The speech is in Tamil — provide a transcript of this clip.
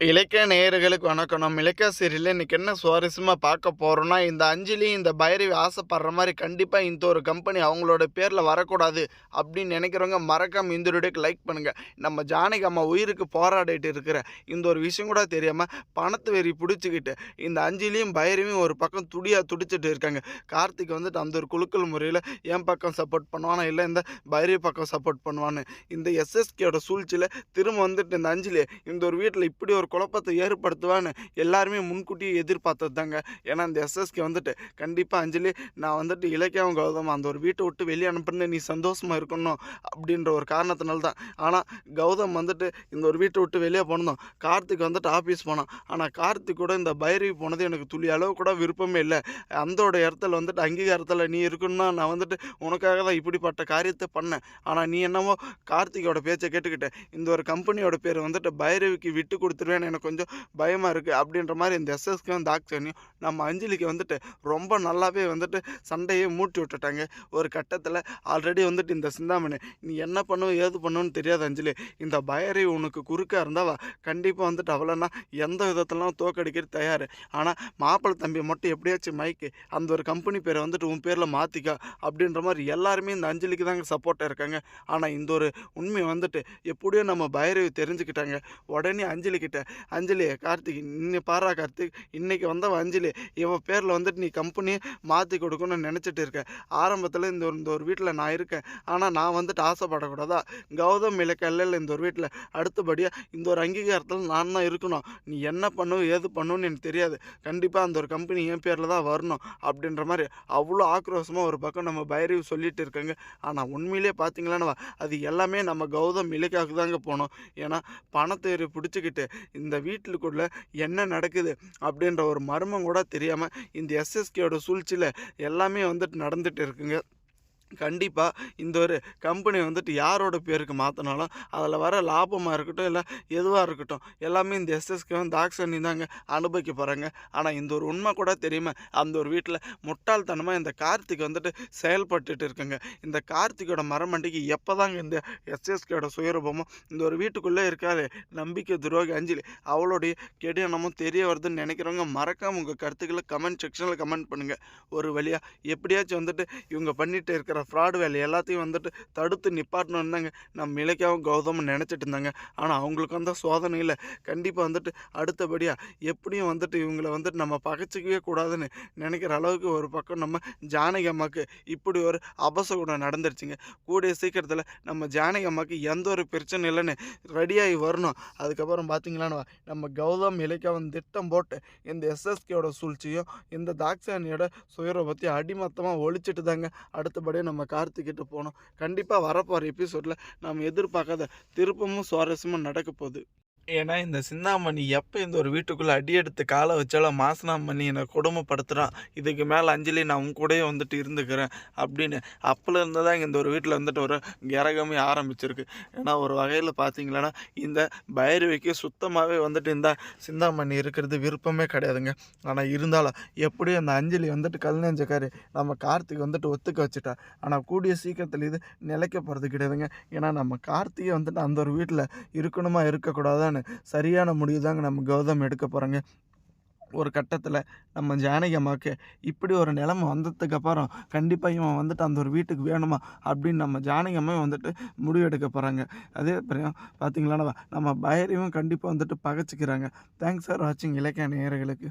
இலக்கிய நேயர்களுக்கு வணக்கம். நம்ம இலக்கிய சீரியலில் இன்றைக்கி என்ன சுவாரஸ்யமாக பார்க்க போகிறோம்னா இந்த அஞ்சலி இந்த பைரவி ஆசைப்படுற மாதிரி கண்டிப்பாக இந்த ஒரு கம்பெனி அவங்களோட பேரில் வரக்கூடாது அப்படின்னு நினைக்கிறவங்க மறக்காம இந்த வீடியோக்கு லைக் பண்ணுங்கள் நம்ம ஜானகி அம்மா உயிருக்கு போராடிட்டு இருக்கிற இந்த ஒரு விஷயம் கூட தெரியாமல் பணத்து வெறி பிடிச்சிக்கிட்டு இந்த அஞ்சலியும் பைரவியும் ஒரு பக்கம் துடியாக துடிச்சிட்டு இருக்காங்க. கார்த்திக் வந்துட்டு அந்த ஒரு குலுக்கல் முறையில் என் பக்கம் சப்போர்ட் பண்ணுவானா இல்லை இந்த பைரவி பக்கம் சப்போர்ட் பண்ணுவான்னு இந்த எஸ்எஸ்கேயோட சூழ்ச்சியில் திரும்ப வந்துட்டு இந்த அஞ்சலி இந்த ஒரு வீட்டில் இப்படி ஒரு குழப்பத்தை ஏற்படுத்துவான்னு எல்லாருமே முன்கூட்டியே எதிர்பார்த்தது தாங்க ஏன்னா இந்த எஸ்எஸ்கே வந்துட்டு கண்டிப்பாக அஞ்சலி நான் வந்துட்டு இலக்கியம் கௌதம் அந்த ஒரு வீட்டை விட்டு வெளியே அனுப்புறது நீ சந்தோஷமாக இருக்கணும் அப்படின்ற ஒரு காரணத்தினால தான் ஆனால் கௌதம் வந்துட்டு இந்த ஒரு வீட்டை விட்டு வெளியே போனதும் கார்த்திக் வந்துட்டு ஆஃபீஸ் போனான். ஆனால் கார்த்திக் கூட இந்த பைரவி போனது எனக்கு துளி அளவு கூட விருப்பமே இல்லை. அந்தோட இடத்துல வந்துட்டு அங்கீகாரத்தில் நீ இருக்கணும்னா நான் வந்துட்டு உனக்காக தான் இப்படிப்பட்ட காரியத்தை பண்ணேன். ஆனால் நீ என்னமோ கார்த்திகோட பேச்சை கேட்டுக்கிட்டேன் இந்த ஒரு கம்பெனியோட பேர் வந்துட்டு பைரவிக்கு விட்டு கொடுத்துருவேன் எனக்கு கொஞ்சம் பயமாக இருக்குது அப்படின்ற மாதிரி இந்த எஸ்எஸ்க்கு வந்து ஆக்சனையும் நம்ம அஞ்சலிக்கு வந்துட்டு ரொம்ப நல்லாவே வந்துட்டு சண்டையே மூட்டி விட்டுட்டாங்க. ஒரு கட்டத்தில் ஆல்ரெடி வந்துட்டு இந்த சிந்தாமணி நீ என்ன பண்ணுவோம் ஏது பண்ணுன்னு தெரியாது அஞ்சலி. இந்த பயரை உனக்கு குறுக்காக இருந்தாவா கண்டிப்பாக வந்துட்டு அவ்வளோனா எந்த விதத்திலாம் தோக்கடிக்கிறது தயார். ஆனால் மாப்பிள்ளை தம்பி மட்டும் எப்படியாச்சும் மைக்கு அந்த ஒரு கம்பெனி பேரை வந்துட்டு உன் பேரில் மாற்றிக்கா அப்படின்ற மாதிரி எல்லாருமே இந்த அஞ்சலிக்கு தாங்க சப்போர்ட்டாக இருக்காங்க. ஆனால் இந்த ஒரு உண்மை வந்துட்டு எப்படியோ நம்ம பைரவி தெரிஞ்சுக்கிட்டாங்க. உடனே அஞ்சலி கிட்ட அஞ்சலி கார்த்திக் இன்னும் பாரா கார்த்திக் இன்னைக்கு வந்தவ அஞ்சலி. இவன் பேரில் வந்துட்டு நீ கம்பெனியை மாற்றி கொடுக்கணும்னு நினச்சிட்டு இருக்க. ஆரம்பத்தில் இந்த ஒரு இந்த ஒரு வீட்டில் நான் இருக்கேன். ஆனால் நான் வந்துட்டு ஆசைப்படக்கூடாதா? கௌதம் இலக்கல்ல இந்த ஒரு வீட்டில் அடுத்தபடியாக இந்த ஒரு அங்கீகாரத்தில் நான் தான் இருக்கணும். நீ என்ன பண்ணும் ஏது பண்ணுன்னு எனக்கு தெரியாது. கண்டிப்பாக அந்த ஒரு கம்பெனி என் பேரில் தான் வரணும் அப்படின்ற மாதிரி அவ்வளோ ஆக்ரோஷமாக ஒரு பக்கம் நம்ம பைரவி சொல்லிட்டு இருக்காங்க. ஆனால் உண்மையிலே பார்த்தீங்களான்னு அது எல்லாமே நம்ம கௌதம் இலக்காவுக்கு தாங்க போனோம். ஏன்னா பணத்தை பிடிச்சிக்கிட்டு இந்த வீட்டுக்குள்ளே என்ன நடக்குது அப்படின்ற ஒரு மர்மம் கூட தெரியாமல் இந்த எஸ்எஸ்கேயோட சூழ்ச்சியில் எல்லாமே வந்துட்டு நடந்துட்டு இருக்குங்க. கண்டிப்பாக இந்த ஒரு கம்பெனி வந்துட்டு யாரோட பேருக்கு மாற்றினாலும் அதில் வர லாபமாக இருக்கட்டும் இல்லை எதுவாக இருக்கட்டும் எல்லாமே இந்த எஸ்எஸ்கே வந்து ஆக்ஷன் தாங்க அனுபவிக்க போகிறாங்க ஆனால் இந்த ஒரு உண்மை கூட தெரியுமா அந்த ஒரு வீட்டில் முட்டாள்தனமாக இந்த கார்த்திக் வந்துட்டு செயல்பட்டுட்டு இருக்குங்க. இந்த கார்த்திகோட மரமண்டிக்கு எப்போ தாங்க இந்த எஸ்எஸ்கேயோட சுயரூபமும் இந்த ஒரு வீட்டுக்குள்ளே இருக்காது நம்பிக்கை துரோகி அஞ்சலி அவளுடைய கெடியனமும் தெரிய வருதுன்னு நினைக்கிறவங்க மறக்காம உங்கள் கருத்துக்களை கமெண்ட் செக்ஷனில் கமெண்ட் பண்ணுங்கள் ஒரு வழியாக எப்படியாச்சும் வந்துட்டு இவங்க பண்ணிகிட்டே இருக்கிற ஃப்ராடு வேலை எல்லாத்தையும் வந்துட்டு தடுத்து நிப்பாட்டணும்னு தாங்க நம்ம இலக்கியாவும் கௌதமும் நினச்சிட்டு இருந்தாங்க. ஆனால் அவங்களுக்கு வந்த சோதனையில் கண்டிப்பாக வந்துட்டு அடுத்தபடியாக எப்படியும் வந்துட்டு இவங்களை வந்துட்டு நம்ம பகைச்சிக்கவே கூடாதுன்னு நினைக்கிற அளவுக்கு ஒரு பக்கம் நம்ம ஜானகி அம்மாவுக்கு இப்படி ஒரு அபசகுணம் நடந்துருச்சுங்க. கூடிய சீக்கிரத்தில் நம்ம ஜானகி அம்மாவுக்கு எந்த ஒரு பிரச்சனை இல்லைன்னு ரெடியாகி வரணும். அதுக்கப்புறம் பார்த்தீங்களான்னு நம்ம கௌதம் இலக்கியாவும் திட்டம் போட்டு இந்த எஸ்எஸ்கேயோட சூழ்ச்சியும் இந்த தாக்ஷானியோட சுயரூபத்தை அடிமத்தமாக ஒழிச்சிட்டு தாங்க அடுத்தபடியாக நம்ம கார்த்திக்கிட்ட போனோம் கண்டிப்பாக வரப்போகிற எபிசோடில் நம்ம எதிர்பார்க்காத திருப்பமும் சுவாரஸ்யமும் நடக்க போகுது. ஏன்னா இந்த சிந்தாமணி எப்போ இந்த ஒரு வீட்டுக்குள்ளே அடி எடுத்து காலை வச்சாலும் மாசனாமணி என்னை கொடுமைப்படுத்துகிறான் இதுக்கு மேலே அஞ்சலி நான் உன் கூடயே வந்துட்டு இருந்துக்கிறேன் அப்படின்னு அப்போலேருந்து தான் இந்த ஒரு வீட்டில் வந்துட்டு ஒரு கிரகமே ஆரம்பிச்சிருக்கு. ஏன்னா ஒரு வகையில் பார்த்தீங்களன்னா இந்த பைரவிக்கு சுத்தமாகவே வந்துட்டு இந்த சிந்தாமணி இருக்கிறது விருப்பமே கிடையாதுங்க. ஆனால் இருந்தாலும் எப்படியும் அந்த அஞ்சலி வந்துட்டு கல் நெஞ்சக்காரு நம்ம கார்த்திக் வந்துட்டு ஒத்துக்க வச்சுட்டா. ஆனால் கூடிய சீக்கிரத்தில் இது நிலைக்க போகிறது கிடையாதுங்க. ஏன்னா நம்ம கார்த்திகை வந்துட்டு அந்த ஒரு வீட்டில் இருக்கணுமா இருக்கக்கூடாதான்னு சரியான முடிவு தாங்க நம்ம கௌதம் எடுக்க போகிறோங்க ஒரு கட்டத்தில் நம்ம ஜானகி அம்மாவுக்கு இப்படி ஒரு நிலைமை வந்ததுக்கு அப்புறம் கண்டிப்பாக இவன் வந்துட்டு அந்த ஒரு வீட்டுக்கு வேணுமா? அப்படின்னு நம்ம ஜானகி அம்மா வந்துட்டு முடிவு எடுக்க போகிறாங்க அதே அப்புறம் பார்த்தீங்களா நம்ம பயரையும் கண்டிப்பாக வந்துட்டு பகைச்சிக்கிறாங்க. தேங்க்ஸ் ஃபார் வாட்சிங் இலக்கிய நேயர்களுக்கு.